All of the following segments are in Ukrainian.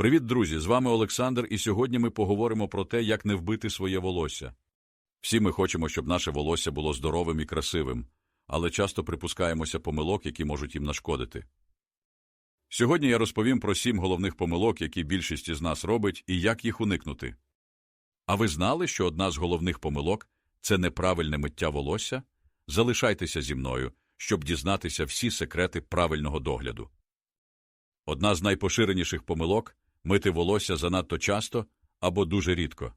Привіт, друзі! З вами Олександр, і сьогодні ми поговоримо про те, як не вбити своє волосся. Всі ми хочемо, щоб наше волосся було здоровим і красивим, але часто припускаємося помилок, які можуть їм нашкодити. Сьогодні я розповім про сім головних помилок, які більшість із нас робить, і як їх уникнути. А ви знали, що одна з головних помилок це неправильне миття волосся? Залишайтеся зі мною, щоб дізнатися всі секрети правильного догляду. Одна з найпоширеніших помилок мити волосся занадто часто або дуже рідко.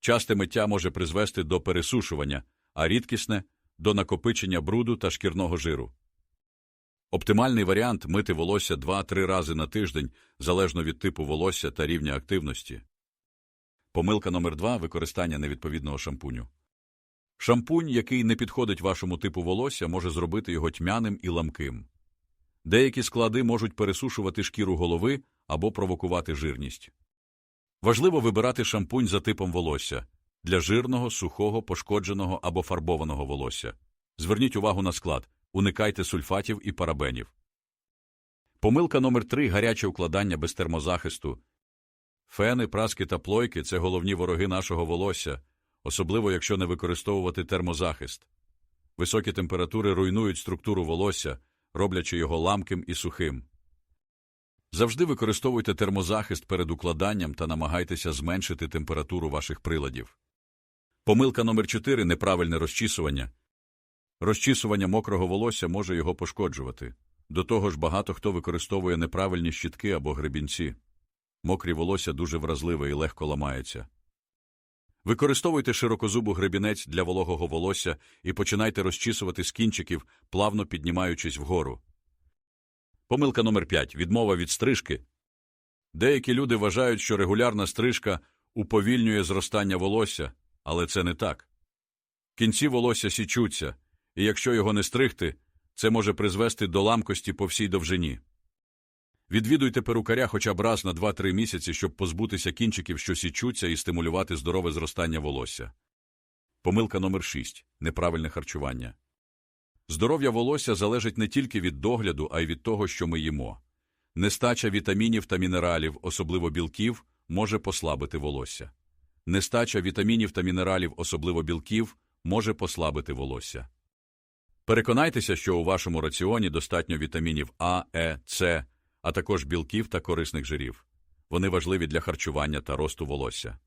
Часте миття може призвести до пересушування, а рідкісне до накопичення бруду та шкірного жиру. Оптимальний варіант мити волосся 2-3 рази на тиждень залежно від типу волосся та рівня активності. Помилка номер 2 використання невідповідного шампуню. Шампунь, який не підходить вашому типу волосся, може зробити його тьмяним і ламким. Деякі склади можуть пересушувати шкіру голови або провокувати жирність. Важливо вибирати шампунь за типом волосся для жирного, сухого, пошкодженого або фарбованого волосся. Зверніть увагу на склад, уникайте сульфатів і парабенів. Помилка номер 3 гаряче укладання без термозахисту. Фени, праски та плойки це головні вороги нашого волосся, особливо якщо не використовувати термозахист. Високі температури руйнують структуру волосся, роблячи його ламким і сухим. Завжди використовуйте термозахист перед укладанням та намагайтеся зменшити температуру ваших приладів. Помилка номер 4 неправильне розчісування. Розчісування мокрого волосся може його пошкоджувати. До того ж, багато хто використовує неправильні щітки або гребінці. Мокрі волосся дуже вразливе і легко ламається. Використовуйте широкозубу гребінець для вологого волосся і починайте розчісувати з кінчиків, плавно піднімаючись вгору. Помилка номер 5 відмова від стрижки. Деякі люди вважають, що регулярна стрижка уповільнює зростання волосся, але це не так. Кінці волосся січуться, і якщо його не стригти, це може призвести до ламкості по всій довжині. Відвідуйте перукаря хоча б раз на 2-3 місяці, щоб позбутися кінчиків, що січуться, і стимулювати здорове зростання волосся. Помилка номер 6 неправильне харчування. Здоров'я волосся залежить не тільки від догляду, а й від того, що ми їмо. Нестача вітамінів та мінералів, особливо білків, може послабити волосся. Нестача вітамінів та мінералів, особливо білків, може послабити волосся. Переконайтеся, що у вашому раціоні достатньо вітамінів А, Е, С, а також білків та корисних жирів. Вони важливі для харчування та росту волосся.